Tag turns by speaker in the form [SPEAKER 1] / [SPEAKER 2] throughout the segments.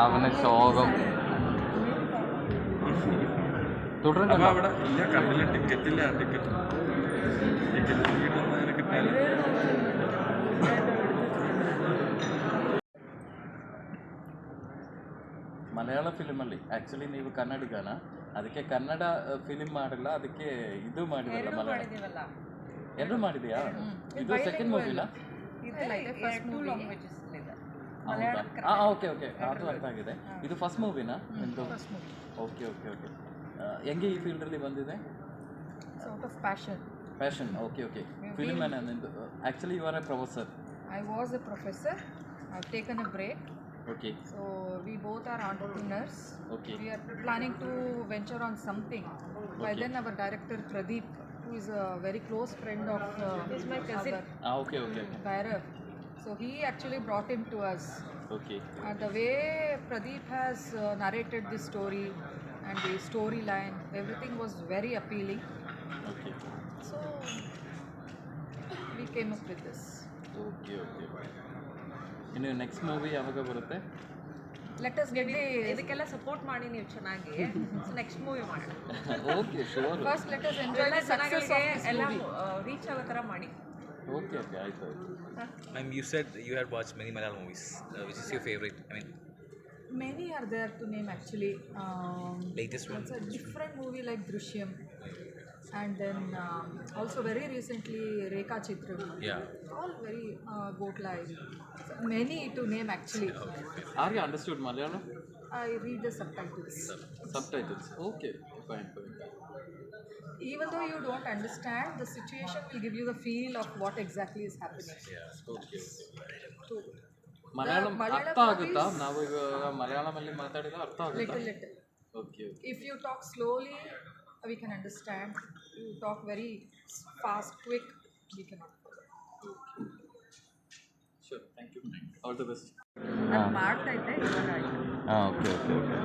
[SPEAKER 1] അവന് ശോകം തുടരും
[SPEAKER 2] അപ്പൊ അവിടെ ഇല്ല കണ്ടില്ല ടിക്കറ്റ് ഇല്ല ടിക്കറ്റ് ടിക്കറ്റ് അങ്ങനെ കിട്ടാൻ
[SPEAKER 1] ಮಲಯಾಳ ಫಿಲ್ಮ್ ಅಲ್ಲಿ ಆಕ್ಚುಲಿ ನೀವು ಕನ್ನಡಿಗನ ಅದಕ್ಕೆ ಕನ್ನಡ ಫಿಲಿಂ ಮಾಡಲ್ಲ ಅದಕ್ಕೆ ಇದು ಮಾಡಿದಲ್ಲ ಮಲಯಾಳ
[SPEAKER 3] ಮಾಡಿದೀವಲ್ಲ
[SPEAKER 1] ಎರಡು ಮಾಡಿದ್ಯಾ ಇದು ಸೆಕೆಂಡ್ ಮೂವಿನ ಫಸ್ಟ್ ಓಕೆ ಓಕೆ ಅದು ಆಗಿದೆ. ಇದು ಫಸ್ಟ್ ಮೂವಿನಾ ಫಸ್ಟ್ ಓಕೆ ಓಕೆ ಓಕೆ ಹೆಂಗೆ ಈ ಫೀಲ್ಡಲ್ಲಿ ಬಂದಿದೆ?
[SPEAKER 4] Out of passion
[SPEAKER 1] passion okay okay film man ನಂದು actually you are a professor
[SPEAKER 4] I was a professor taken a break
[SPEAKER 1] okay
[SPEAKER 4] so we both are into
[SPEAKER 1] okay
[SPEAKER 4] we are planning to venture on something
[SPEAKER 1] why
[SPEAKER 4] len our director Pradeep who is a very close friend of uh,
[SPEAKER 3] He's my cousin.
[SPEAKER 4] our
[SPEAKER 1] ಹಾಂ okay okay okay
[SPEAKER 4] Bhairav. So he actually brought him to us.
[SPEAKER 1] Okay
[SPEAKER 4] And the way Pradeep has uh, narrated this story and the storyline, everything was very appealing.
[SPEAKER 1] Okay
[SPEAKER 4] So we came up with this.
[SPEAKER 1] Okay okay ಇನ್ನು next movie ಯಾವಾಗ ಬರುತ್ತೆ
[SPEAKER 4] letters ಗೆಡ್ಲಿ
[SPEAKER 3] ಇದಕ್ಕೆಲ್ಲ support ಮಾಡಿ ನೀವು ಚೆನ್ನಾಗಿ. Next movie ಮಾಡೋಣ.
[SPEAKER 1] Okay sure
[SPEAKER 4] first letters enjoy the success
[SPEAKER 3] ಎಲ್ಲ ರೀಚ್ ಆಗೋ ಥರ ಮಾಡಿ.
[SPEAKER 1] ಓಕೆ ಓಕೆ ಆಯ್ತು ಆಯ್ತು.
[SPEAKER 5] Ma'am you said you had watch many Malayalam movies which is your favourite I mean
[SPEAKER 4] many are there to name actually Um,
[SPEAKER 5] Latest one.
[SPEAKER 4] It's a different movie. and then um, also very recently Rekha Chitram.
[SPEAKER 5] Yeah.
[SPEAKER 4] All very uh, goat like. Many to name actually.
[SPEAKER 1] Are you understood Malayalam
[SPEAKER 4] I read the subtitles.
[SPEAKER 1] Subtitles okay fine fine
[SPEAKER 4] Even though you don't understand, the situation will give you the feel of what exactly is happening.
[SPEAKER 1] Okay
[SPEAKER 4] So,
[SPEAKER 1] Malayalam
[SPEAKER 4] Malayalam
[SPEAKER 1] ಅರ್ಥ ಆಗುತ್ತಾ
[SPEAKER 4] movies-
[SPEAKER 1] ನಾವು ಇವಾಗ ಮಲಯಾಳಮಲ್ಲಿ ಮಾತಾಡಿದ್ರೆ ಅರ್ಥ ಆಗುತ್ತಾ
[SPEAKER 4] little little.
[SPEAKER 1] Okay okay
[SPEAKER 4] If you talk slowly, we can understand. You talk very s- fast, quick, we cannot.
[SPEAKER 1] Sure thank you all the best
[SPEAKER 3] ನಾನು ಮಾಡ್ತಾ ಇದ್ದೆ ಇವಾಗ ಆಯ್ತು
[SPEAKER 1] ಹಾಂ ಓಕೆ ಓಕೆ ಓಕೆ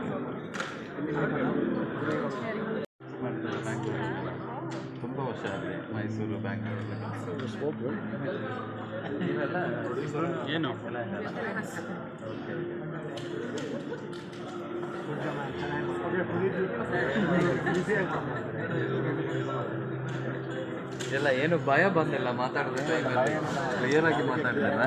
[SPEAKER 1] ತುಂಬ ವರ್ಷ ಆಗಿದೆ ಮೈಸೂರು ಬ್ಯಾಂಗ್ಳೂರು ನೀವೆಲ್ಲ ಏನು ಎಲ್ಲ ಏನು ಭಯ ಬಂದಿಲ್ಲ ಮಾತಾಡಿದ್ರೆ ಕ್ಲಿಯರ್ ಆಗಿ ಮಾತಾಡಿದಾರ?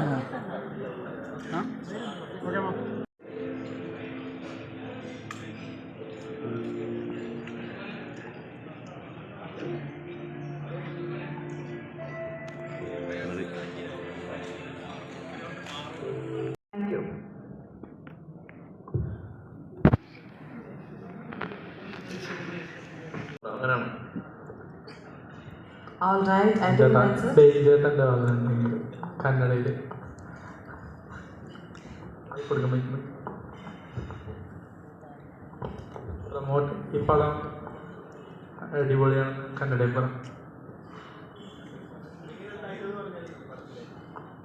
[SPEAKER 6] ഡേഞ്ചേട്ടന്റെ വന്നിട്ടുണ്ടെങ്കിൽ കന്നഡയിൽ പ്രമോട്ട് ഈ പടം അടിപൊളിയാണ് കന്നഡയിൽ പറ.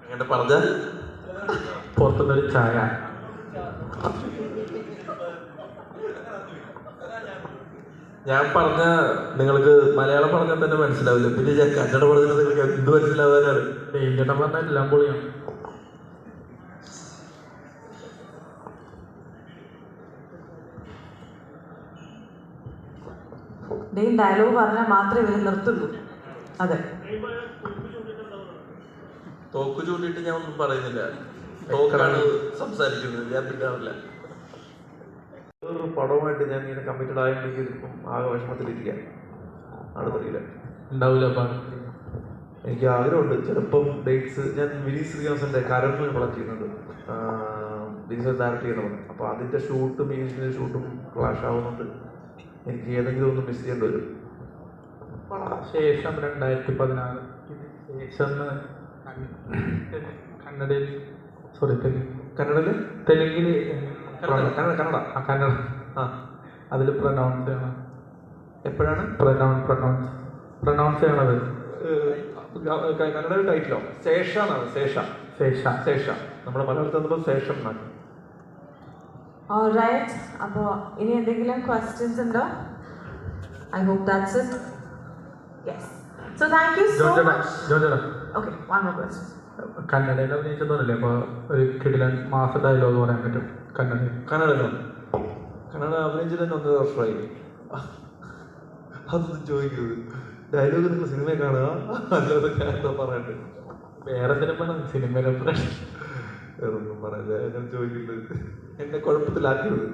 [SPEAKER 5] അങ്ങനെ പറഞ്ഞാൽ
[SPEAKER 6] പുറത്തുനിന്നൊരു ചായ.
[SPEAKER 5] ഞാൻ പറഞ്ഞ നിങ്ങൾക്ക് മലയാളം പറഞ്ഞാൽ തന്നെ മനസ്സിലാവില്ല. പിന്നെ ഞാൻ കന്നഡ പറഞ്ഞാൽ നിങ്ങൾക്ക് എന്ത് മനസ്സിലാവാനാണ്?
[SPEAKER 6] ഡേഞ്ചേട്ടൻ പറഞ്ഞാൽ എല്ലാം പൊളിയാണ്
[SPEAKER 7] ഡെയിൻ ഡയലോഗ് പറഞ്ഞാൽ മാത്രമേ ഇവർ നിർത്തുള്ളൂ. അതെ.
[SPEAKER 5] തോക്ക് ചൂണ്ടിയിട്ട് ഞാൻ ഒന്നും പറയുന്നില്ല. തോക്കാണ് സംസാരിക്കുന്നത്. ഞാൻ പിന്നാറില്ല പടവുമായിട്ട് ഞാൻ ഇങ്ങനെ കമ്മിറ്റഡ് ആയെങ്കിൽ ഇപ്പം ആകെ വിഷമത്തിലിരിക്കാം. അടുത്തറിയില്ല
[SPEAKER 6] ഉണ്ടാവില്ല അപ്പം?
[SPEAKER 5] എനിക്ക് ആഗ്രഹമുണ്ട്. ചിലപ്പം ഡേറ്റ്സ് ഞാൻ വിനീത് ശ്രീനിവാസന്റെ കരണ് പടം ചെയ്യുന്നുണ്ട്. വിനീത് ഡയറക്ട് പടം അപ്പോൾ അതിന്റെ ഷൂട്ടും മ്യൂസിക്കിന്റെ ഷൂട്ടും ക്ലാഷ് ആവുന്നുണ്ട്. എനിക്ക് ഏതെങ്കിലും ഒന്ന് മിസ് ചെയ്യേണ്ടി വരും.
[SPEAKER 6] ശേഷം രണ്ടായിരത്തി പതിനാറ് ശേഷം കന്നഡയിൽ സോറി തെലുങ്ക്.
[SPEAKER 5] കന്നഡയിൽ
[SPEAKER 6] തെലുങ്കിൽ
[SPEAKER 5] കന്നഡ കന്നഡ
[SPEAKER 6] ആ കന്നഡ.
[SPEAKER 5] ആ
[SPEAKER 6] അതിൽ പ്രൊനൗൺസ് ചെയ്യണം.
[SPEAKER 5] എപ്പോഴാണ്?
[SPEAKER 6] പ്രൊനൗൺ പ്രൊനൗൺസ് പ്രൊനൗൺസ് ചെയ്യണത്?
[SPEAKER 5] കന്നഡ ടൈറ്റിലോ ശേഷ എന്നാണ് ശേഷ.
[SPEAKER 6] ശേഷ.
[SPEAKER 5] ശേഷ. നമ്മുടെ മലയാളത്തിൽ വന്നപ്പോൾ ശേഷം എന്നാണ്.
[SPEAKER 7] ഓൾറൈറ്റ് അപ്പോൾ ഇനി എന്തെങ്കിലും ക്വസ്റ്റ്യൻസ് ഉണ്ടോ? I hope that's it yes
[SPEAKER 6] so thank
[SPEAKER 7] you
[SPEAKER 6] so much
[SPEAKER 7] okay one more question
[SPEAKER 6] കന്നഡയിൽ അഭിനയിച്ചതല്ലേ അപ്പോൾ ഒരു കിടിലൻ മാസ ഡയലോഗ് പറയാൻ പറ്റും കന്നഡയിൽ
[SPEAKER 5] കന്നഡയിലോ? കന്നഡ അഭിനയിച്ചിട്ട് തന്നെ ഒന്നര വർഷമായി. അതൊന്നും ചോദിക്കരുത്. ഡയലോഗ് നിങ്ങൾ സിനിമ കാണുക. അല്ലാതെ എന്താ പറയണ്ടേ.
[SPEAKER 6] വേറെ സിനിമ സിനിമയിലെ പ്രശ്നം
[SPEAKER 5] വേറൊന്നും പറയാൻ ഞാൻ ചോദിക്കുന്നത് എന്നെ കുഴപ്പത്തിലാക്കരുത്.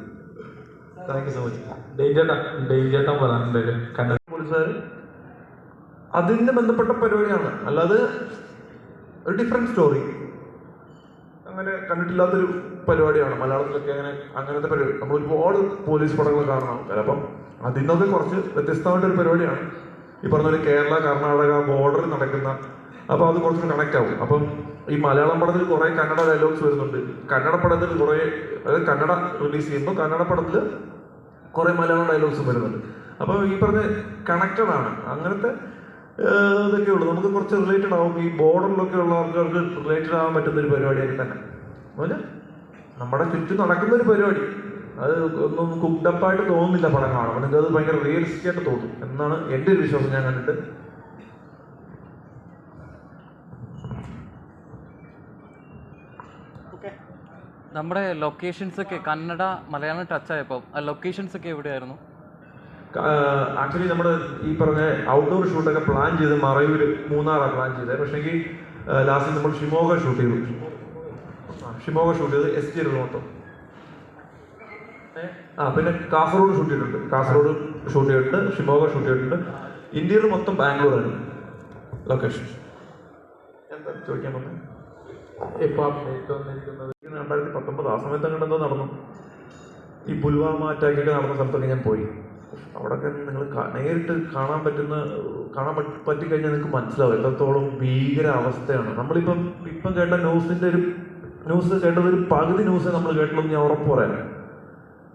[SPEAKER 5] താങ്ക് യു സോ മച്ച്
[SPEAKER 6] ഡേഞ്ചേട്ടൻ ഡേഞ്ചേട്ടൻ പറയാനുണ്ടല്ലേ കന്നഡ.
[SPEAKER 5] പോലീസുകാർ അതിന് ബന്ധപ്പെട്ട പരിപാടിയാണ്. അല്ലാതെ ഒരു ഡിഫറെന്റ് സ്റ്റോറി അങ്ങനെ കണ്ടിട്ടില്ലാത്തൊരു പരിപാടിയാണ്. മലയാളത്തിലൊക്കെ അങ്ങനെ അങ്ങനത്തെ പരിപാടി. നമ്മൾ ഒരുപാട് പോലീസ് പടങ്ങൾ ആൾക്കാർ അപ്പം അതിൽ നിന്നൊക്കെ കുറച്ച് വ്യത്യസ്തമായിട്ടൊരു പരിപാടിയാണ്. ഈ പറഞ്ഞ പോലെ കേരള കർണാടക ബോർഡറിൽ നടക്കുന്ന അപ്പോൾ അത് കുറച്ച് കണക്റ്റ് ആവും. അപ്പം ഈ മലയാളം പടത്തിൽ കുറേ കന്നഡ ഡയലോഗ്സ് വരുന്നുണ്ട്. കന്നഡ പടത്തിൽ കുറേ അതായത് കന്നഡ റിലീസ് ചെയ്യുമ്പോൾ കന്നഡ പടത്തിൽ കുറേ മലയാളം ഡയലോഗ്സും വരുന്നുണ്ട്. അപ്പോൾ ഈ പറഞ്ഞ കണക്റ്റഡ് ആണ്. അങ്ങനത്തെ ഏഹ്, ഇതൊക്കെ ഉള്ളു. നമുക്ക് കുറച്ച് റിലേറ്റഡ് ആവും. ഈ ബോർഡറിലൊക്കെ ഉള്ള ആൾക്കാർക്ക് റിലേറ്റഡ് ആവാൻ പറ്റുന്ന ഒരു പരിപാടിയൊക്കെ തന്നെ. അതുപോലെ നമ്മുടെ ചുറ്റും നടക്കുന്ന ഒരു പരിപാടി. അത് ഒന്നും കുക്ഡപ്പായിട്ട് തോന്നുന്നില്ല പടം കാണുമ്പോൾ നിങ്ങൾക്ക് അത് ഭയങ്കര റിയലിസ്റ്റിക് ആയിട്ട് തോന്നും. എന്നാണ് എന്റെ ഒരു വിശ്വാസം ഞാൻ കണ്ടിട്ട്.
[SPEAKER 1] നമ്മുടെ ലൊക്കേഷൻസ് ഒക്കെ കന്നഡ മലയാളം ടച്ച് ആ ലൊക്കേഷൻസ് ഒക്കെ എവിടെയായിരുന്നു?
[SPEAKER 5] ആക്ച്വലി നമ്മൾ ഈ പറഞ്ഞ ഔട്ട്ഡോർ ഷൂട്ടൊക്കെ പ്ലാൻ ചെയ്ത് മറയൂര് മൂന്നാറാണ് പ്ലാൻ ചെയ്തത് പക്ഷേങ്കിൽ ലാസ്റ്റ് നമ്മൾ ഷിമോഗ ഷൂട്ട് ചെയ്തു. ഷിമോഗ ഷൂട്ട് ചെയ്ത് എസ് ടി മൊത്തം. ആ പിന്നെ കാസർഗോഡ് ഷൂട്ട് ചെയ്തിട്ടുണ്ട്. കാസർഗോഡ് ഷൂട്ട് ചെയ്തിട്ടുണ്ട് ഷിമോഗ ഷൂട്ട് ചെയ്തിട്ടുണ്ട്. ഇന്ത്യയിൽ മൊത്തം ബാംഗ്ലൂരാണ് ലൊക്കേഷൻ എന്താ ചോദിക്കാൻ പറഞ്ഞത്
[SPEAKER 6] ഇപ്പോൾ അപ്ഡേറ്റ് വന്നിരിക്കുന്നത്.
[SPEAKER 5] രണ്ടായിരത്തി പത്തൊമ്പത് ആ സമയത്ത് അങ്ങനെ എന്തോ നടന്നു. ഈ പുൽവാമ അറ്റാക്കൊക്കെ നടന്ന സ്ഥലത്തൊക്കെ ഞാൻ പോയി. അവിടെയൊക്കെ നിങ്ങൾ നേരിട്ട് കാണാൻ പറ്റുന്ന കാണാൻ പറ്റി പറ്റിക്കഴിഞ്ഞാൽ നിങ്ങൾക്ക് മനസ്സിലാവും. എത്രത്തോളം ഭീകര അവസ്ഥയാണ് നമ്മളിപ്പം ഇപ്പം കേട്ട ന്യൂസിന്റെ ഒരു ന്യൂസ് കേട്ടത് ഒരു പകുതി ന്യൂസ് നമ്മൾ കേട്ടുള്ളൂ ഞാൻ ഉറപ്പ് പറയാം.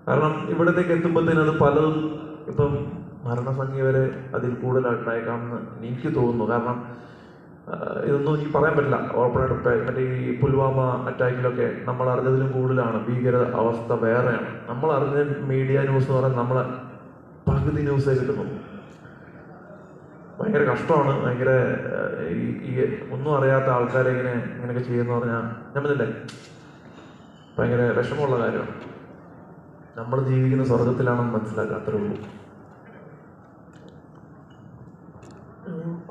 [SPEAKER 5] കാരണം ഇവിടത്തേക്ക് എത്തുമ്പോഴത്തേനും അത് പലതും ഇപ്പം മരണസംഖ്യ വരെ അതിൽ കൂടുതലായിട്ടുണ്ടായേക്കാമെന്ന് എനിക്ക് തോന്നുന്നു. കാരണം ഇതൊന്നും എനിക്ക് പറയാൻ പറ്റില്ല. ഓപ്പണായിട്ട് മറ്റേ ഈ പുൽവാമ അറ്റാക്കിലൊക്കെ നമ്മൾ അറിഞ്ഞതിലും കൂടുതലാണ് ഭീകര അവസ്ഥ വേറെയാണ്. നമ്മൾ അറിഞ്ഞ മീഡിയ ന്യൂസ് എന്ന് പറയുന്നത് നമ്മളെ പകുതി ന്യൂസേ കിട്ടുന്നുള്ളൂ ഭയങ്കര കഷ്ടമാണ്. ഭയങ്കര ഈ ഒന്നും അറിയാത്ത ആൾക്കാരെ ഇങ്ങനെ ഇങ്ങനെയൊക്കെ ചെയ്യുന്ന പറഞ്ഞാൽ ഞാൻ പറഞ്ഞില്ലേ? ഭയങ്കര വിഷമമുള്ള കാര്യമാണ്. നമ്മൾ ജീവിക്കുന്ന സ്വർഗത്തിലാണെന്ന് മനസ്സിലാക്കുക അത്രേ ഉള്ളൂ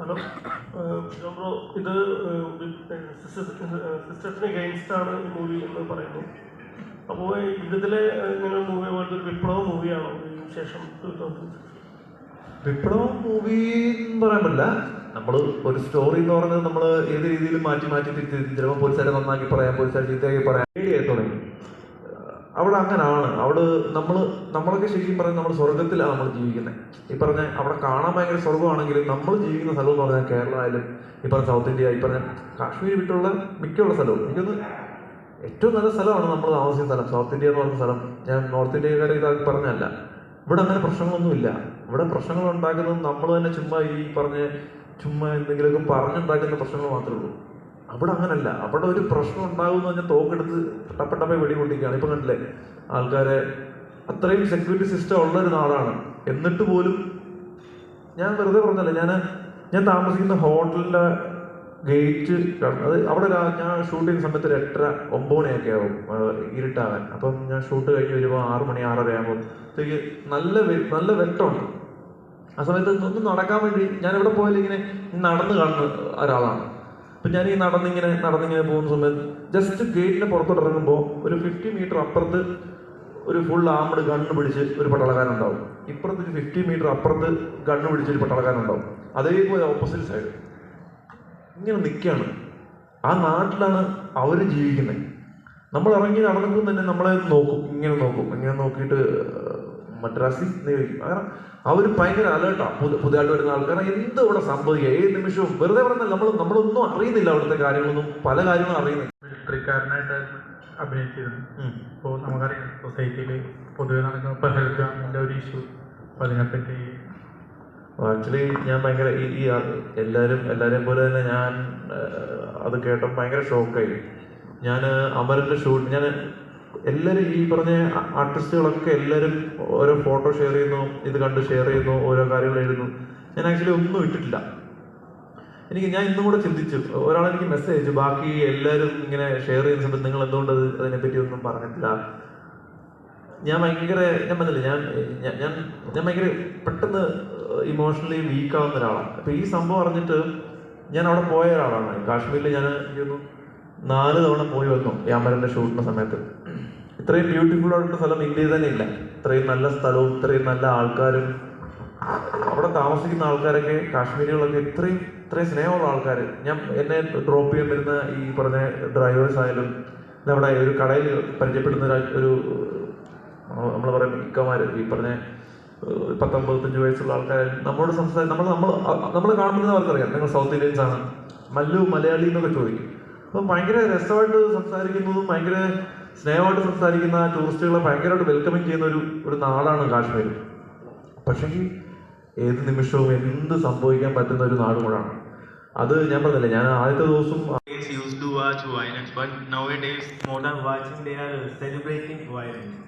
[SPEAKER 8] ഹലോ. ബ്രോ ഇത് സിസ്റ്റത്തിന് എഗൈൻസ്റ്റ് ആണ് ഈ മൂവി എന്ന് പറയുന്നു. അപ്പോൾ ഇതിലെ നിങ്ങൾ മൂവി പോലത്തെ ഒരു വിപ്ലവ മൂവിയാണോ ശേഷം ടൂ തൗസൻഡ്
[SPEAKER 5] വിപ്ലവം മൂവി എന്ന് പറയാൻ പറ്റില്ല. നമ്മൾ ഒരു സ്റ്റോറി എന്ന് പറയുന്നത് നമ്മൾ ഏത് രീതിയിലും മാറ്റി മാറ്റി തിരിച്ച് ചിലപ്പോൾ പോലീസുകാരെ നന്നാക്കി പറയാം പോലീസുകാരെ ചീത്തയാക്കി പറയാം തുടങ്ങി. അവിടെ അങ്ങനാണ്. അവിടെ നമ്മൾ നമ്മളൊക്കെ ശരിക്കും പറഞ്ഞാൽ നമ്മൾ സ്വർഗത്തിലാണ് നമ്മൾ ജീവിക്കുന്നത് ഈ പറഞ്ഞ അവിടെ കാണാൻ ഭയങ്കര സ്വർഗമാണെങ്കിലും നമ്മൾ ജീവിക്കുന്ന സ്ഥലം എന്ന് പറഞ്ഞാൽ കേരള ആയാലും ഈ പറഞ്ഞ സൗത്ത് ഇന്ത്യ ഈ പറഞ്ഞ കാശ്മീർ വിട്ടുള്ള മിക്കുള്ള സ്ഥലവും. എനിക്കൊന്ന് ഏറ്റവും നല്ല സ്ഥലമാണ് നമ്മൾ താമസിക്കുന്ന സ്ഥലം. സൗത്ത് ഇന്ത്യ എന്ന് പറഞ്ഞ സ്ഥലം. ഞാൻ നോർത്ത് ഇന്ത്യക്കാരെ ഇതാക്കി പറഞ്ഞല്ല ഇവിടെ അങ്ങനെ പ്രശ്നങ്ങളൊന്നുമില്ല. ഇവിടെ പ്രശ്നങ്ങൾ ഉണ്ടാക്കുന്നത് നമ്മൾ തന്നെ ചുമ്മാ ഈ പറഞ്ഞ ചുമ്മാ എന്തെങ്കിലുമൊക്കെ പറഞ്ഞുണ്ടാക്കുന്ന പ്രശ്നങ്ങൾ മാത്രമേ ഉള്ളൂ. അവിടെ അങ്ങനല്ല. അവിടെ ഒരു പ്രശ്നം ഉണ്ടാകുമെന്ന് പറഞ്ഞാൽ തോക്കെടുത്ത് ടപ്പട്ടപ്പെ വെടികൊണ്ടിരിക്കുകയാണ്. ഇപ്പം കണ്ടില്ലേ? ആൾക്കാരെ അത്രയും സെക്യൂരിറ്റി സിസ്റ്റം ഉള്ള ഒരു നാടാണ്. എന്നിട്ട് പോലും ഞാൻ വെറുതെ പറഞ്ഞല്ലേ. ഞാൻ ഞാൻ താമസിക്കുന്ന ഹോട്ടലിന്റെ ഗേറ്റ് അത് അവിടെ ഞാൻ ഷൂട്ട് ചെയ്യുന്ന സമയത്ത് ഒരു എട്ടര ഒമ്പത് മണിയൊക്കെ ആവും ഇരുട്ടാകാൻ അപ്പം ഞാൻ ഷൂട്ട് കഴിഞ്ഞ് വരുമ്പോൾ ആറ് മണി ആറര ആകുമ്പോഴത്തേക്ക് നല്ല നല്ല വെട്ടമുണ്ട്. ആ സമയത്ത് ഒന്ന് നടക്കാൻ വേണ്ടി ഞാൻ എവിടെ പോയാലും ഇങ്ങനെ നടന്ന് കാണുന്ന ഒരാളാണ്. അപ്പം ഞാൻ ഈ നടന്നിങ്ങനെ നടന്നിങ്ങനെ പോകുന്ന സമയത്ത് ജസ്റ്റ് ഗേറ്റിന് പുറത്തോട്ട് ഇറങ്ങുമ്പോൾ ഒരു ഫിഫ്റ്റി മീറ്റർ അപ്പുറത്ത് ഒരു ഫുൾ ആംഡ് ഗണ്ണ് പിടിച്ച് ഒരു പട്ടാളക്കാരുണ്ടാവും ഇപ്പുറത്ത് ഒരു ഫിഫ്റ്റി മീറ്റർ അപ്പുറത്ത് ഗണ്ണ് പിടിച്ച് ഒരു പട്ടാളക്കാരുണ്ടാവും അതേപോലെ ഓപ്പോസിറ്റ് സൈഡ് ഇങ്ങനെ നിൽക്കുകയാണ് ആ നാട്ടിലാണ് അവർ ജീവിക്കുന്നത് നമ്മൾ ഇറങ്ങി നടക്കുമ്പോൾ തന്നെ നമ്മളെ നോക്കും. ഇങ്ങനെ നോക്കും. ഇങ്ങനെ നോക്കിയിട്ട് മദ്രാസി എന്ന് ചോദിക്കും കാരണം അവർ ഭയങ്കര അലേർട്ടാണ് പുതു പുതിയതായിട്ട് വരുന്ന ആൾക്കാർ എന്ത് ഇവിടെ സംഭവിക്കുക? ഏത് നിമിഷവും വെറുതെ പറഞ്ഞാൽ നമ്മൾ നമ്മളൊന്നും അറിയുന്നില്ല അവിടുത്തെ കാര്യങ്ങളൊന്നും. പല കാര്യങ്ങളും അറിയുന്നില്ല.
[SPEAKER 6] മിലിറ്ററിക്കാരനായിട്ടായിരുന്നു അഭിനയിച്ചിരുന്നു. ഇപ്പോൾ നമുക്കറിയാം. സൊസൈറ്റിയിൽ പൊതുവെ നടക്കുന്ന പെഹൽഗാമിന്റെ ഒരു ഇഷ്യൂ അപ്പോൾ അതിനെപ്പറ്റി
[SPEAKER 5] ആക്ച്വലി ഞാൻ ഭയങ്കര ഈ ഈ എല്ലാവരും എല്ലാവരെയും പോലെ തന്നെ ഞാൻ അത് കേട്ടപ്പോൾ ഭയങ്കര ഷോക്കായി ഞാൻ അമരന്റെ ഷൂട്ട് ഞാൻ എല്ലാവരും ഈ പറഞ്ഞ ആർട്ടിസ്റ്റുകളൊക്കെ എല്ലാവരും ഓരോ ഫോട്ടോ ഷെയർ ചെയ്യുന്നു ഇത് കണ്ട് ഷെയർ ചെയ്യുന്നു ഓരോ കാര്യങ്ങൾ എഴുതുന്നു. ഞാൻ ആക്ച്വലി ഒന്നും ഇട്ടിട്ടില്ല. എനിക്ക് ഞാൻ ഇന്നും കൂടെ ചിന്തിച്ചു. ഒരാൾ എനിക്ക് മെസ്സേജ് അയച്ചു ബാക്കി എല്ലാവരും ഇങ്ങനെ ഷെയർ ചെയ്യുന്ന സമയത്ത് നിങ്ങൾ എന്തുകൊണ്ട് അത് അതിനെപ്പറ്റി ഒന്നും പറഞ്ഞിട്ടില്ല? ഞാൻ ഭയങ്കര ഞാൻ പറഞ്ഞില്ല ഞാൻ ഞാൻ ഞാൻ ഭയങ്കര പെട്ടെന്ന് ഇമോഷണലി വീക്ക് ആവുന്ന ഒരാളാണ്. അപ്പൊ ഈ സംഭവം അറിഞ്ഞിട്ട് ഞാൻ അവിടെ പോയ ഒരാളാണ്. കാശ്മീരിൽ ഞാൻ എനിക്കൊന്ന് നാല് തവണ പോയി വന്നു യാമരന്റെ ഷൂട്ടിന്റെ സമയത്ത്. ഇത്രയും ബ്യൂട്ടിഫുൾ ആയിട്ടുള്ള സ്ഥലം ഇന്ത്യയിൽ തന്നെ ഇല്ല. ഇത്രയും നല്ല സ്ഥലവും ഇത്രയും നല്ല ആൾക്കാരും. അവിടെ താമസിക്കുന്ന ആൾക്കാരൊക്കെ കാശ്മീരികളൊക്കെ ഇത്രയും ഇത്രയും സ്നേഹമുള്ള ആൾക്കാർ ഞാൻ എന്നെ ഡ്രോപ്പ് ചെയ്യാൻ വരുന്ന ഈ പറഞ്ഞ ഡ്രൈവേഴ്സ് ആയാലും നമ്മുടെ ഒരു കടയിൽ പരിചയപ്പെടുന്ന ഒരു- നമ്മൾ പറയുന്ന ഇക്കമാർ ഈ പറഞ്ഞ പത്തൊമ്പത്തഞ്ച് വയസ്സുള്ള ആൾക്കാർ നമ്മളോട് സംസാരിക്കും നമ്മൾ നമ്മൾ നമ്മൾ കാണുന്നത് അവർക്കറിയാം. നിങ്ങൾ സൗത്ത് ഇന്ത്യൻസ് ആണ്. മല്ലു മലയാളി എന്നൊക്കെ ചോദിക്കും. അപ്പം ഭയങ്കര രസമായിട്ട് സംസാരിക്കുന്നതും ഭയങ്കര സ്നേഹമായിട്ട് സംസാരിക്കുന്ന ടൂറിസ്റ്റുകളെ ഭയങ്കരമായിട്ട് വെൽക്കമിങ് ചെയ്യുന്ന ഒരു ഒരു നാടാണ് കാശ്മീർ പക്ഷേ ഏത് നിമിഷവും എന്ത് സംഭവിക്കാൻ പറ്റുന്ന ഒരു നാട് കൂടാണ്. അത് ഞാൻ പറഞ്ഞില്ലേ ഞാൻ ആദ്യത്തെ ദിവസം
[SPEAKER 6] used to watch violence, but nowadays, more than watching, they are celebrating violence.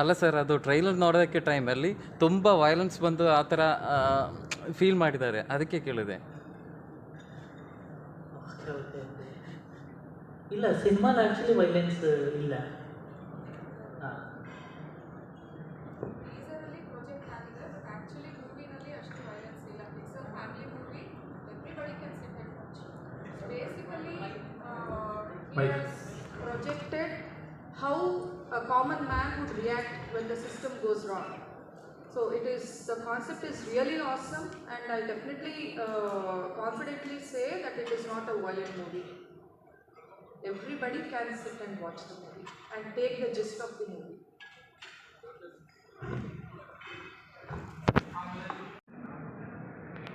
[SPEAKER 1] ಅಲ್ಲ ಸರ್ ಅದು ಟ್ರೈಲರ್ ನೋಡೋದಕ್ಕೆ ಟೈಮಲ್ಲಿ ತುಂಬ ವೈಲೆನ್ಸ್ ಬಂದು ಆ ಥರ ಫೀಲ್ ಮಾಡಿದ್ದಾರೆ. ಅದಕ್ಕೆ ಕೇಳಿದೆ.
[SPEAKER 9] ಇಲ್ಲ ಆ್ಯಕ್ಚುಲಿ ವೈಲೆನ್ಸ್ ಇಲ್ಲ.
[SPEAKER 4] Projected how a common man would react when the system goes wrong. So it is the concept is really awesome, and I definitely uh, confidently say that it is not a violent movie. Everybody can sit and watch the movie and take the gist of the movie.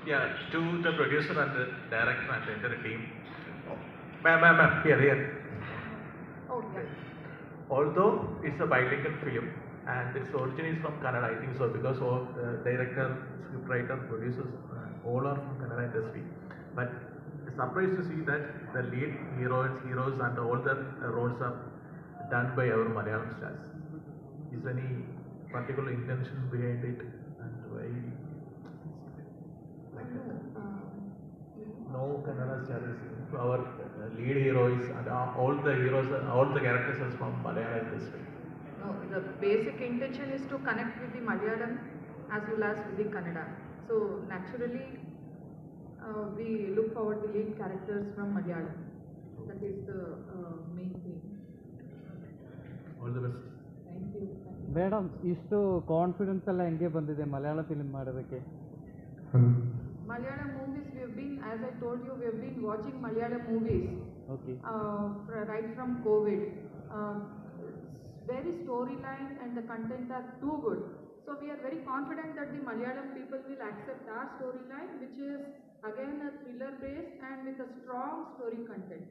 [SPEAKER 6] Yeah, to the producer and the director and the entire team. Ma'am, ma'am, ma'am, here, here.
[SPEAKER 4] Oh yeah.
[SPEAKER 6] Although it's a bilingual film and its origin is from Kannada, I think so, because all the director, scriptwriter, producers, uh, all are from Kannada industry. But surprised to see that the lead heroes, heroes and all the uh, roles are done by our Malayalam stars. Is any particular intention behind it and why? Like that? no Kannada stars. Our lead heroes and uh, all the heroes, uh, all the characters are from Malayalam industry.
[SPEAKER 4] No, the basic intention is to connect with the Malayalam as well as with the Kannada. So naturally, uh, we look forward to lead characters from Malayalam. That is the uh, main thing.
[SPEAKER 6] All the best.
[SPEAKER 4] Thank you.
[SPEAKER 1] Madam ಇಷ್ಟು confidence ಎಲ್ಲ ಹೆಂಗೆ ಬಂದಿದೆ Malayala film ಮಾಡೋದಕ್ಕೆ
[SPEAKER 4] Malayalam movies, we have been, as I told you, we have been watching Malayalam movies.
[SPEAKER 1] Okay.
[SPEAKER 4] Uh, right from COVID. Uh, very storyline and the content are too good. So we are very confident that the Malayalam people will accept our storyline, which is again a thriller based and with a strong story content.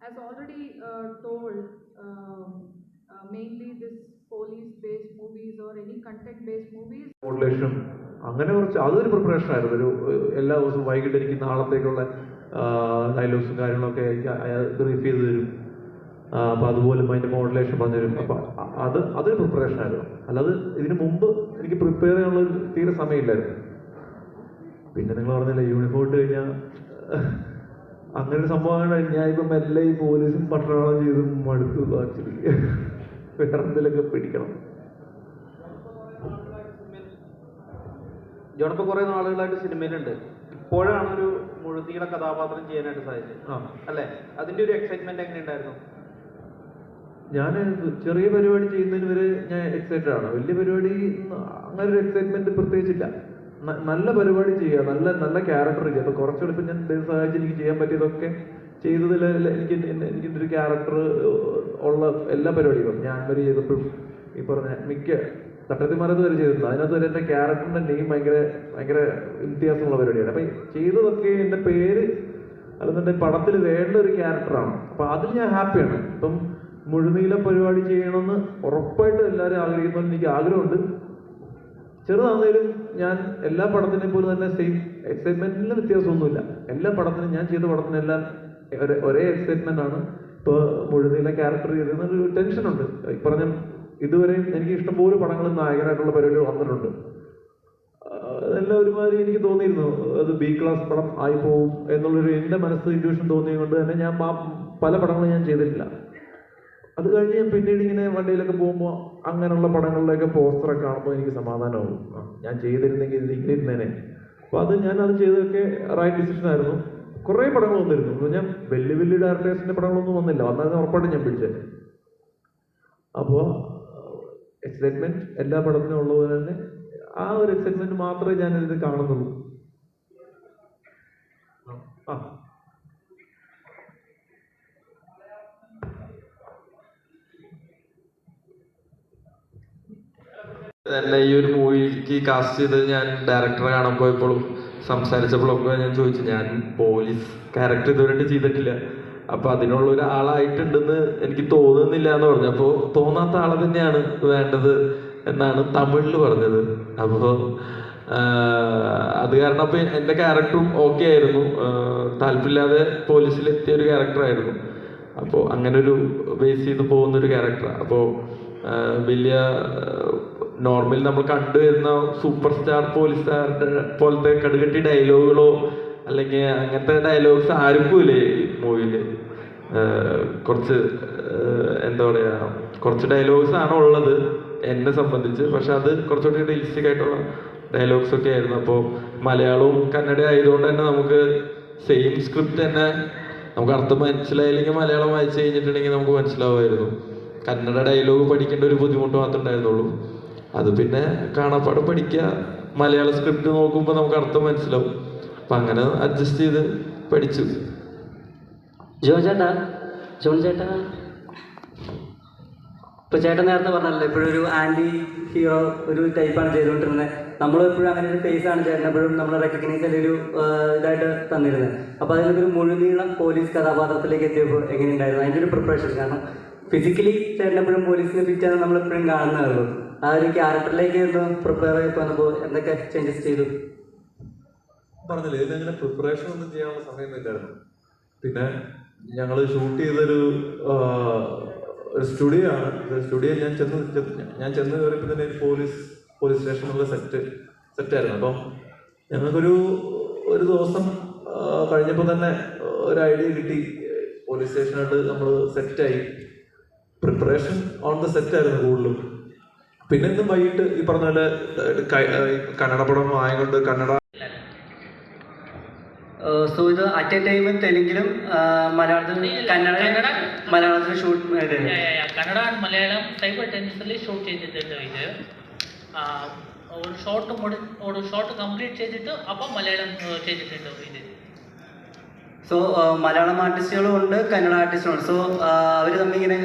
[SPEAKER 4] As already uh, told, um, uh, mainly this police based movies or any content based movies.
[SPEAKER 5] Modulation അങ്ങനെ കുറച്ച് അതൊരു preparation ആയിരുന്നു. ഒരു എല്ലാ ദിവസവും വൈകിട്ട് എനിക്ക് നാളത്തേക്കുള്ള ഡയലോഗ്സും കാര്യങ്ങളൊക്കെ എനിക്ക് ബ്രീഫ് ചെയ്ത് തരും. അപ്പോൾ അതുപോലെ അതിന്റെ മോഡലേഷൻ പറഞ്ഞു തരും അപ്പോൾ അത് അതൊരു പ്രിപ്പറേഷൻ ആയിരുന്നു. അല്ലാതെ ഇതിന് മുമ്പ് എനിക്ക് പ്രിപ്പയർ ചെയ്യാനുള്ള ഒരു തീരെ സമയമില്ലായിരുന്നു. പിന്നെ നിങ്ങൾ പറഞ്ഞില്ലേ യൂണിഫോം ഇട്ട് കഴിഞ്ഞാൽ അങ്ങനെ ഒരു സംഭവമാണ് ഞാൻ ഇപ്പം മെല്ലെ ഈ പോലീസും പട്ടാളം ചെയ്തും മടുത്തു ആക്ച്വലി വേറെ എന്തെങ്കിലുമൊക്കെ പിടിക്കണം.
[SPEAKER 10] ജോണിപ്പോൾ കുറേ നാളുകളായിട്ട് സിനിമയിലുണ്ട്. ഇപ്പോഴാണ് ഒരു മുഴുതിയുടെ കഥാപാത്രം ചെയ്യാനായിട്ട് സാധിച്ചത്. അല്ലെ? അതിന്റെ ഒരു എക്സൈറ്റ്മെന്റ് എങ്ങനെ ഉണ്ടായിരുന്നു
[SPEAKER 5] ഞാൻ ചെറിയ പരിപാടി ചെയ്യുന്നതിന് വരെ ഞാൻ എക്സൈറ്റഡ് ആണ്. വലിയ പരിപാടി അങ്ങനെ ഒരു എക്സൈറ്റ്മെന്റ് പ്രത്യേകിച്ചില്ല. നല്ല പരിപാടി ചെയ്യുക നല്ല നല്ല ക്യാരക്ടർ ചെയ്യുക അപ്പൊ കുറച്ചുകൂടി ഇപ്പൊ ഞാൻ ദൈവം സഹായിച്ച് എനിക്ക് ചെയ്യാൻ പറ്റിയതൊക്കെ ചെയ്തതിൽ എനിക്ക് എനിക്ക് ഒരു ക്യാരക്ടർ ഉള്ള എല്ലാ പരിപാടികളും ഞാൻ വരെ ചെയ്തപ്പോഴും ഈ പറഞ്ഞ മിക്ക തട്ടത്തിമാരത് വരെ ചെയ്തിട്ടുണ്ട്. അതിനകത്ത് വരെ എന്റെ ക്യാരക്ടറിന്റെ നെയിം ഭയങ്കര ഭയങ്കര വ്യത്യാസമുള്ള പരിപാടിയാണ്. അപ്പം ചെയ്തതൊക്കെ എന്റെ പേര് അല്ലെന്നുണ്ടെങ്കിൽ പടത്തിൽ വേണ്ട ഒരു ക്യാരക്ടറാണ്. അപ്പം അതിൽ ഞാൻ ഹാപ്പിയാണ്. ഇപ്പം മുഴുനീല പരിപാടി ചെയ്യണമെന്ന് ഉറപ്പായിട്ടും എല്ലാവരും ആഗ്രഹിക്കുന്നു എനിക്ക് ആഗ്രഹമുണ്ട്. ചെറുതാണെങ്കിലും ഞാൻ എല്ലാ പടത്തിനെയും പോലെ തന്നെ സെയിം എക്സൈറ്റ്മെന്റിൽ വ്യത്യാസമൊന്നുമില്ല. എല്ലാ പടത്തിനും ഞാൻ ചെയ്ത പടത്തിനെല്ലാം ഒരേ എക്സൈറ്റ്മെന്റ് ആണ്. ഇപ്പോൾ മുഴുനീല ക്യാരക്ടർ ചെയ്തിരുന്ന ഒരു ടെൻഷനുണ്ട് ഈ പറഞ്ഞ ഇതുവരെയും എനിക്ക് ഇഷ്ടംപോലെ പടങ്ങൾ നായകനായിട്ടുള്ള പരിപാടികൾ വന്നിട്ടുണ്ട്. എല്ലാം ഒരുമാതിരി എനിക്ക് തോന്നിയിരുന്നു. അത് ബി ക്ലാസ് പടം ആയി പോവും എന്നുള്ളൊരു എന്റെ മനസ്സ് ഇൻഡ്യൂഷൻ തോന്നിയത് കൊണ്ട് തന്നെ ഞാൻ പല പടങ്ങളും ഞാൻ ചെയ്തിട്ടില്ല. അത് കഴിഞ്ഞ് ഞാൻ പിന്നീട് ഇങ്ങനെ വണ്ടിയിലൊക്കെ പോകുമ്പോൾ അങ്ങനെയുള്ള പടങ്ങളിലൊക്കെ പോസ്റ്ററൊക്കെ കാണുമ്പോൾ എനിക്ക് സമാധാനമാകും ഞാൻ ചെയ്തിരുന്നെങ്കിൽ ഇങ്ങനെ ഇരുന്നേനെ. അപ്പോൾ അത് ഞാൻ അത് ചെയ്തതൊക്കെ റൈറ്റ് ഡിസിഷൻ ആയിരുന്നു. കുറേ പടങ്ങൾ വന്നിരുന്നു. ഞാൻ വലിയ വലിയ ഡയറക്ടേഴ്സിന്റെ പടങ്ങളൊന്നും വന്നില്ല. വന്നത് ഉറപ്പായിട്ടും ഞാൻ പിടിച്ചത് അപ്പോൾ എക്സൈറ്റ്മെന്റ് എല്ലാ പടത്തിനും ഉള്ളത് തന്നെ ആ ഒരു എക്സൈറ്റ്മെന്റ് മാത്രമേ ഞാൻ ഇതിൽ കാണുന്നുള്ളൂ. ആ.
[SPEAKER 11] ഈ ഒരു മൂവിക്ക് കാസ്റ്റ് ചെയ്ത് ഞാൻ ഡയറക്ടറെ കാണാൻ പോയപ്പോഴും സംസാരിച്ചപ്പോഴൊക്കെ ഞാൻ ചോദിച്ചു ഞാൻ പോലീസ് ക്യാരക്ടർ ഇതുവരെയായിട്ട് ചെയ്തിട്ടില്ല. അപ്പൊ അതിനുള്ള ഒരാളായിട്ടുണ്ടെന്ന് എനിക്ക് തോന്നുന്നില്ല എന്ന് പറഞ്ഞു. അപ്പോൾ തോന്നാത്ത ആളെ തന്നെയാണ് വേണ്ടത് എന്നാണ് തമിഴിൽ പറഞ്ഞത്. അപ്പോൾ അത് കാരണം അപ്പൊ എന്റെ ക്യാരക്ടറും ഓക്കെ ആയിരുന്നു. താല്പര്യമില്ലാതെ പോലീസിലെത്തിയ ഒരു ക്യാരക്ടറായിരുന്നു അപ്പോൾ അങ്ങനെ ഒരു ബേസ് ചെയ്ത് പോകുന്ന ഒരു ക്യാരക്ടറാണ് അപ്പോ വലിയ നോർമലി നമ്മൾ കണ്ടുവരുന്ന സൂപ്പർ സ്റ്റാർ പോലീസുകാരുടെ പോലത്തെ കടുകട്ടി ഡയലോഗുകളോ അല്ലെങ്കിൽ അങ്ങനത്തെ ഡയലോഗ്സ് ആർക്കും ഇല്ലേ മൂവിയിൽ കുറച്ച് എന്താ പറയാ കുറച്ച് ഡയലോഗ്സ് ആണ് ഉള്ളത് എന്നെ സംബന്ധിച്ച്. പക്ഷെ അത് കുറച്ചുകൂടി റിയലിസ്റ്റിക് ആയിട്ടുള്ള ഡയലോഗ്സ് ഒക്കെ ആയിരുന്നു. അപ്പോൾ മലയാളവും കന്നഡ ആയതുകൊണ്ട് തന്നെ നമുക്ക് സെയിം സ്ക്രിപ്റ്റ് തന്നെ നമുക്ക് അർത്ഥം മനസ്സിലായില്ലെങ്കിൽ മലയാളം വായിച്ചു കഴിഞ്ഞിട്ടുണ്ടെങ്കിൽ നമുക്ക് മനസ്സിലാവുമായിരുന്നു. കന്നഡ ഡയലോഗ് പഠിക്കേണ്ട ഒരു ബുദ്ധിമുട്ട് മാത്രമേ ഉണ്ടായിരുന്നുള്ളൂ. അത് പിന്നെ കാണാപ്പാഠം പഠിക്കുക മലയാള സ്ക്രിപ്റ്റ് നോക്കുമ്പോൾ നമുക്ക് അർത്ഥം മനസ്സിലാവും. അങ്ങനെ അഡ്ജസ്റ്റ് ചെയ്ത് പഠിച്ചു.
[SPEAKER 12] ജോ ചേട്ടാ ജോൺ ചേട്ടാ. ഇപ്പൊ ചേട്ടൻ നേരത്തെ പറഞ്ഞല്ലോ ഇപ്പോഴും ഒരു ആന്റി ഹീറോ ഒരു ടൈപ്പാണ് ചെയ്തുകൊണ്ടിരുന്നത് നമ്മൾ എപ്പോഴും അങ്ങനെ ഒരു ഫേസ് ആണ് ചേട്ടൻ എപ്പോഴും നമ്മൾ റെക്കഗ്നൈസ് ഒരു ഇതായിട്ട് തന്നിരുന്നത് അപ്പൊ അതിലൊരു മുഴുനീളം പോലീസ് കഥാപാത്രത്തിലേക്ക് എത്തിയപ്പോൾ എങ്ങനെയുണ്ടായിരുന്നു? അതിന്റെ ഒരു പ്രിപ്പറേഷൻ കാരണം ഫിസിക്കലി ചേട്ടൻ എപ്പോഴും പോലീസിനെ ഫിറ്റാണ് നമ്മൾ എപ്പോഴും കാണുന്നതേ ഉള്ളൂ. ആ ഒരു ക്യാരക്ടറിലേക്ക് പ്രിപ്പയർ ആയി വന്നപ്പോൾ എന്തൊക്കെ ചേഞ്ചസ് ചെയ്തു?
[SPEAKER 5] പറഞ്ഞില്ലേ ഇതിനങ്ങനെ പ്രിപ്പറേഷൻ ഒന്നും ചെയ്യാനുള്ള സമയമൊന്നുമില്ലായിരുന്നു പിന്നെ ഞങ്ങൾ ഷൂട്ട് ചെയ്തൊരു സ്റ്റുഡിയോ ആണ്. സ്റ്റുഡിയോ ഞാൻ ചെന്ന് ഞാൻ ചെന്ന് കയറിയപ്പോൾ തന്നെ ഒരു പോലീസ് പോലീസ് സ്റ്റേഷനുള്ള സെറ്റ് സെറ്റായിരുന്നു അപ്പം ഞങ്ങൾക്കൊരു ഒരു ദിവസം കഴിഞ്ഞപ്പോൾ തന്നെ ഒരു ഐഡിയ കിട്ടി. പോലീസ് സ്റ്റേഷനായിട്ട് നമ്മൾ സെറ്റായി പ്രിപ്പറേഷൻ ഓൺ ദ സെറ്റായിരുന്നു കൂടുതലും. പിന്നെ ഇന്ന് വൈകിട്ട് ഈ പറഞ്ഞ പോലെ കന്നഡ പടം ആയതുകൊണ്ട് കന്നഡ
[SPEAKER 12] സോ ഇത് അറ്റ് എ ടൈം തെലുങ്കിലും മലയാളത്തിൽ കന്നഡ മലയാളത്തിൽ ഷൂട്ട്
[SPEAKER 9] കന്നഡ മലയാളം സൈബർ ടെൻസിൽ ഷൂട്ട് ചെയ്തിട്ടുണ്ട് ഇത്. ഒരു ഷോർട്ട് ഒരു ഷോർട്ട് കംപ്ലീറ്റ് ചെയ്തിട്ട് അപ്പം മലയാളം ചെയ്തിട്ടുണ്ട് ഇത്.
[SPEAKER 12] സോ മലയാളം ആർട്ടിസ്റ്റുകളും ഉണ്ട് കന്നഡ ആർട്ടിസ്റ്റുകളും സോ അവർ തമ്മിൽ ഇങ്ങനെ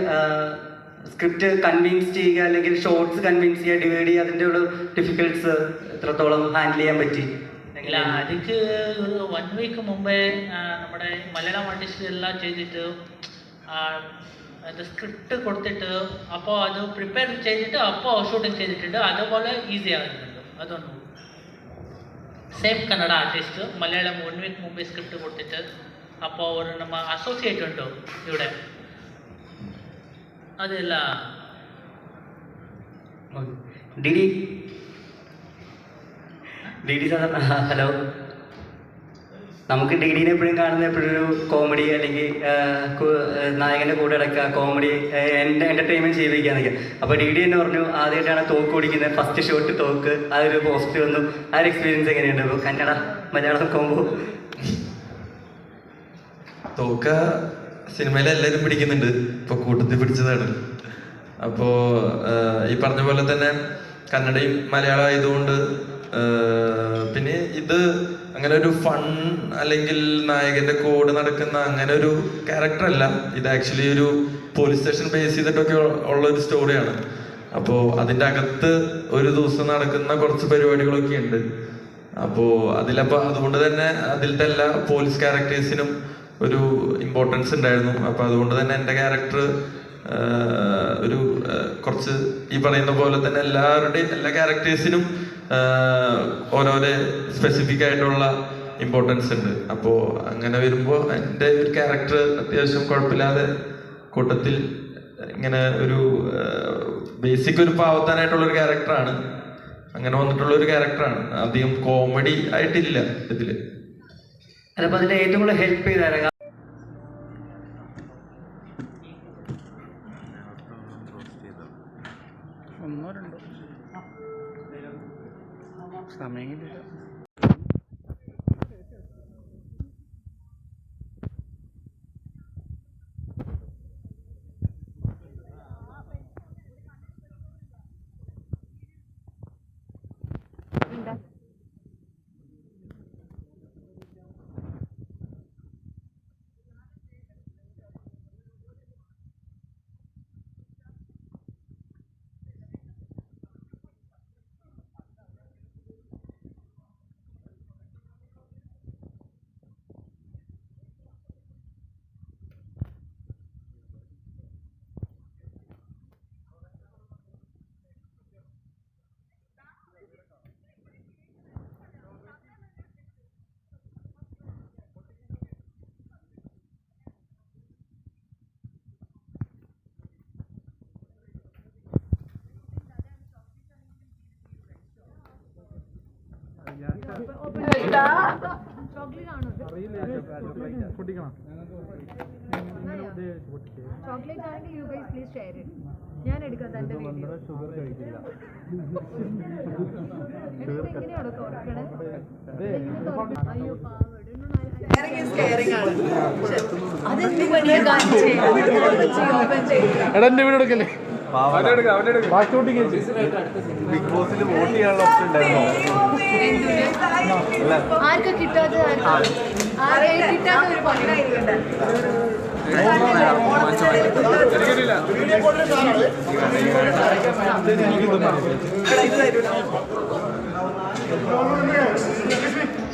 [SPEAKER 12] സ്ക്രിപ്റ്റ് കൺവിൻസ് ചെയ്യുക അല്ലെങ്കിൽ ഷോർട്സ് കൺവിൻസ് ചെയ്യുക ഡിവൈഡ് ചെയ്യുക അതിന്റെ ഒരു ഡിഫിക്കൽട്ട്സ് എത്രത്തോളം ഹാൻഡിൽ ചെയ്യാൻ പറ്റി?
[SPEAKER 9] ഇല്ല അതിക്ക് ഒരു വൺ വീക്ക് മുമ്പേ ആ, നമ്മുടെ മലയാളം ആർട്ടിസ്റ്റ് എല്ലാം ചെയ്തിട്ട് ആ, അത് സ്ക്രിപ്റ്റ് കൊടുത്തിട്ട് അപ്പോൾ അത് പ്രിപ്പയർ ചെയ്തിട്ട് അപ്പോൾ ഷൂട്ടിംഗ് ചെയ്തിട്ടുണ്ട് അതുപോലെ ഈസി ആകുന്നുണ്ട് അതൊന്നും same Kannada artist Malayalam one week Mumbai script ಕೊಡ್ತಿತ್ತು അപ്പോൾ ಅವರು ನಮ್ಮ ಅಸೋಸಿಯೇಟ್ ಉಂಟು ಇವಡೆ ಅದೆಲ್ಲ
[SPEAKER 12] ഡി ഡി സാർ ഹലോ. നമുക്ക് ഡി ഡിനെ എപ്പോഴും കാണുന്ന എപ്പോഴും ഒരു കോമഡി അല്ലെങ്കിൽ നായകന്റെ കൂടെ അടക്കുക കോമഡി എന്റെ എന്റർടൈൻമെന്റ് ചെയ്യിപ്പിക്കാന്നൊക്കെ അപ്പോൾ ഡി ഡി എന്ന് പറഞ്ഞു ആദ്യമായിട്ടാണ് തോക്ക് ഓടിക്കുന്നത്. ഫസ്റ്റ് ഷോട്ട് തോക്ക് ഒരു പോസ്റ്റ് വന്നു. ആ ഒരു എക്സ്പീരിയൻസ് എങ്ങനെയുണ്ട്? അപ്പോൾ കന്നഡ മലയാളം കോമ്പോ
[SPEAKER 11] തോക്ക സിനിമയിൽ എല്ലാവരും പിടിക്കുന്നുണ്ട്. ഇപ്പോൾ കൂട്ടത്തിൽ പിടിച്ചതാണ്. അപ്പോൾ ഈ പറഞ്ഞ പോലെ തന്നെ കന്നഡയും മലയാളം ആയതുകൊണ്ട് പിന്നെ ഇത് അങ്ങനെ ഒരു ഫൺ അല്ലെങ്കിൽ നായകന്റെ കൂടെ നടക്കുന്ന അങ്ങനെ ഒരു ക്യാരക്ടർ അല്ല. ഇത് ആക്ച്വലി ഒരു പോലീസ് സ്റ്റേഷൻ ബേസ് ചെയ്തിട്ടൊക്കെ ഉള്ള ഒരു സ്റ്റോറിയാണ് അപ്പോ അതിന്റെ അകത്ത് ഒരു ദിവസം നടക്കുന്ന കുറച്ച് പരിപാടികളൊക്കെ ഉണ്ട്. അപ്പോ അതിലപ്പോൾ അതുകൊണ്ട് തന്നെ അതിലത്തെ എല്ലാ പോലീസ് ക്യാരക്ടേഴ്സിനും ഒരു ഇമ്പോർട്ടൻസ് ഉണ്ടായിരുന്നു. അപ്പോൾ അതുകൊണ്ട് തന്നെ എന്റെ ക്യാരക്ടർ ഒരു കുറച്ച് ഈ പറയുന്ന പോലെ തന്നെ എല്ലാവരുടെയും എല്ലാ ക്യാരക്ടേഴ്സിനും ഓരോരോ സ്പെസിഫിക് ആയിട്ടുള്ള ഇമ്പോർട്ടൻസ് ഉണ്ട്. അപ്പോൾ അങ്ങനെ വരുമ്പോൾ എന്റെ ഒരു ക്യാരക്ടർ അത്യാവശ്യം കുഴപ്പമില്ലാതെ കൂട്ടത്തിൽ ഇങ്ങനെ ഒരു ബേസിക് ഒരു പാവത്താനായിട്ടുള്ള ഒരു ക്യാരക്ടറാണ് അങ്ങനെ വന്നിട്ടുള്ള ഒരു ക്യാരക്ടറാണ് അധികം കോമഡി ആയിട്ടില്ല ഇതിൽ.
[SPEAKER 12] അപ്പൊ അതിന്റെ ഏറ്റവും കൂടുതൽ ഹെൽപ്പ് ചെയ്തായിരുന്നു
[SPEAKER 13] ഒന്നോ രണ്ടോ? Flamengo
[SPEAKER 14] ചോക്ലേറ്റ് ആണെങ്കിൽ യു ഗൈസ് പ്ലീസ് ഷെയർ ഞാൻ എടുക്കാം തന്റെ വീഡിയോ
[SPEAKER 13] ഷുഗർ കഴിക്കില്ല
[SPEAKER 14] എങ്ങനെയാണോ തുറക്കണേ അയ്യോ
[SPEAKER 13] എടാ എന്റെ വീട് എടുക്കല്ലേ?
[SPEAKER 2] ബിഗ് ബോസിൽ വോട്ട് ചെയ്യാനുള്ള ഓപ്ഷൻ ഉണ്ടായിരുന്നോ?
[SPEAKER 14] ആർക്കാ കിട്ടാത്ത ആർക്കാ? കിട്ടാത്ത ഒരു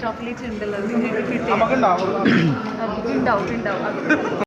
[SPEAKER 14] ചോക്ലേറ്റ് ഉണ്ടല്ലോ നിങ്ങൾക്ക് കിട്ടി ഉണ്ടാവും ഉണ്ടാവും.